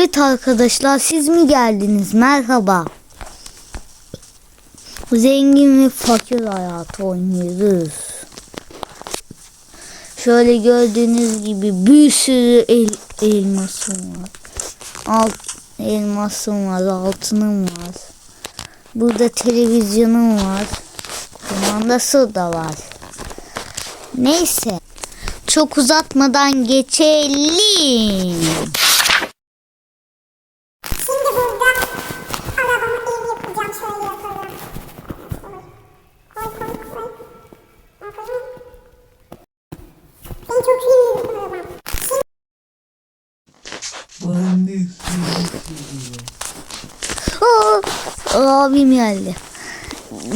Evet arkadaşlar siz mi geldiniz? Merhaba. Zengin ve fakir hayatı oynuyoruz. Şöyle gördüğünüz gibi bir sürü el, elmasım var. Alt, elmasım var, altınım var. Burada televizyonum var. Kumandası da var. Neyse. Çok uzatmadan geçelim. Şimdi burada arabamı ev yapacağım. Şöyle yapalım. Koy koy koy. Aferin. Ben çok seviyorum arabam. Ben de Aa, abim geldi.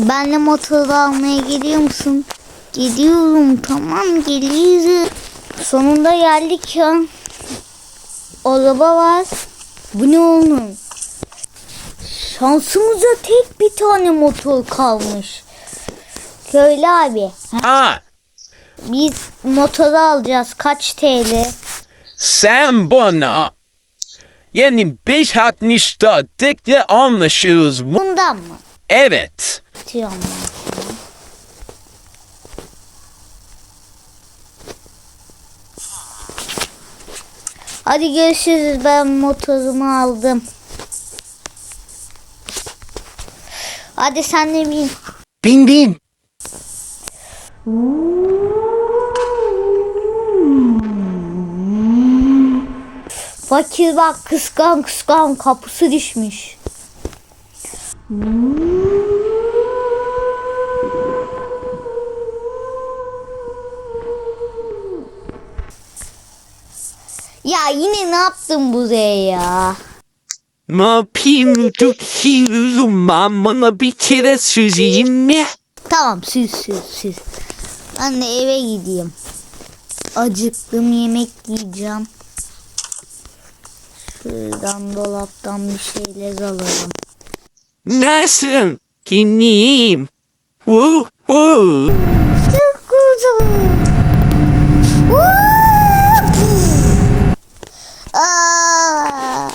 Benle motoru almaya geliyor musun? Gidiyorum tamam geliyorum. Sonunda geldik ya. Araba var. Bu ne oğlum? Şansımıza tek bir tane motor kalmış. Köylü abi. Ah, Biz motoru alacağız. Kaç TL? sen bana yani beş altmışta tekne anlaşıyoruz. Bu- Bundan mı? Evet. Atıyorum ben. sana. Hadi görüşürüz. Ben motorumu aldım. Hadi sen de bin. Bin bin. Fakir bak kıskan kıskan kapısı düşmüş. Ya yine ne yaptın buraya ya? Ne yapayım tutuyorum ben bana bir kere söyleyeyim mi? Tamam süz süz süz. Ben de eve gideyim. Acıktım yemek yiyeceğim. Şuradan dolaptan bir şeyler alırım. Nasıl? Kimliğim? Woo, woo. Çok güzel. Aa!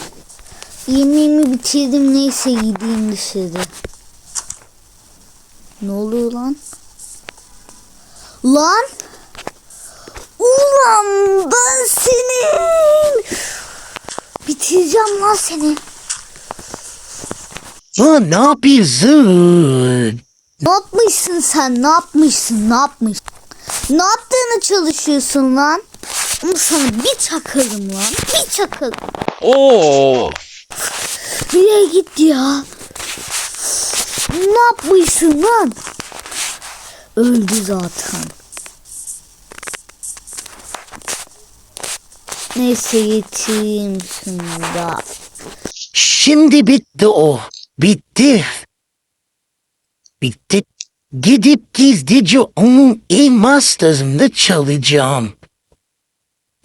Yemeğimi bitirdim neyse gideyim dışarı. Ne oluyor lan? Lan! Ulan ben senin! Bitireceğim lan seni. Aa, ne yapıyorsun? Ne yapmışsın sen? Ne yapmışsın? Ne yapmışsın? Ne yaptığını çalışıyorsun lan? Ama sana bir çakarım lan. Bir çakarım. Oo. Nereye gitti ya? Ne yapmışsın lan? Öldü zaten. Neyse getireyim şunu da. Şimdi bitti o. Bitti. Bitti. Gidip gizlice onun e-master'ında çalacağım.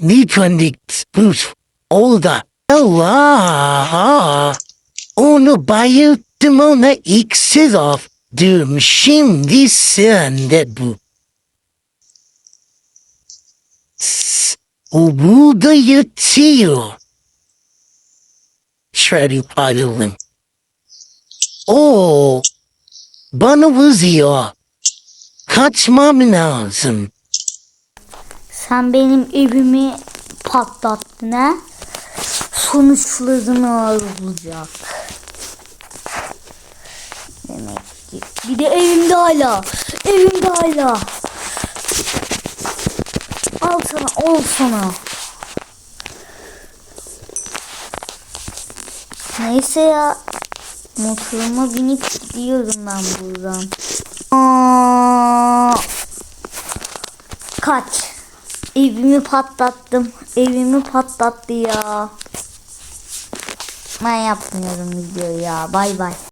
Nikonik Booth. Olda. Allah. Onu bayılttım ona iksir of. Şimdi sende bu. O burada yatıyor. Şöyle paylaşalım. Oo, bana vızıyor. Kaçmam lazım. Sen benim evimi patlattın ha? Sonuçlarını olacak. Demek ki. Bir de evimde hala. Evimde hala. Al sana, al sana. Neyse ya. Motoruma binip gidiyorum ben buradan. Aa, kaç. Evimi patlattım. Evimi patlattı ya. Ben yapmıyorum video ya. Bay bay.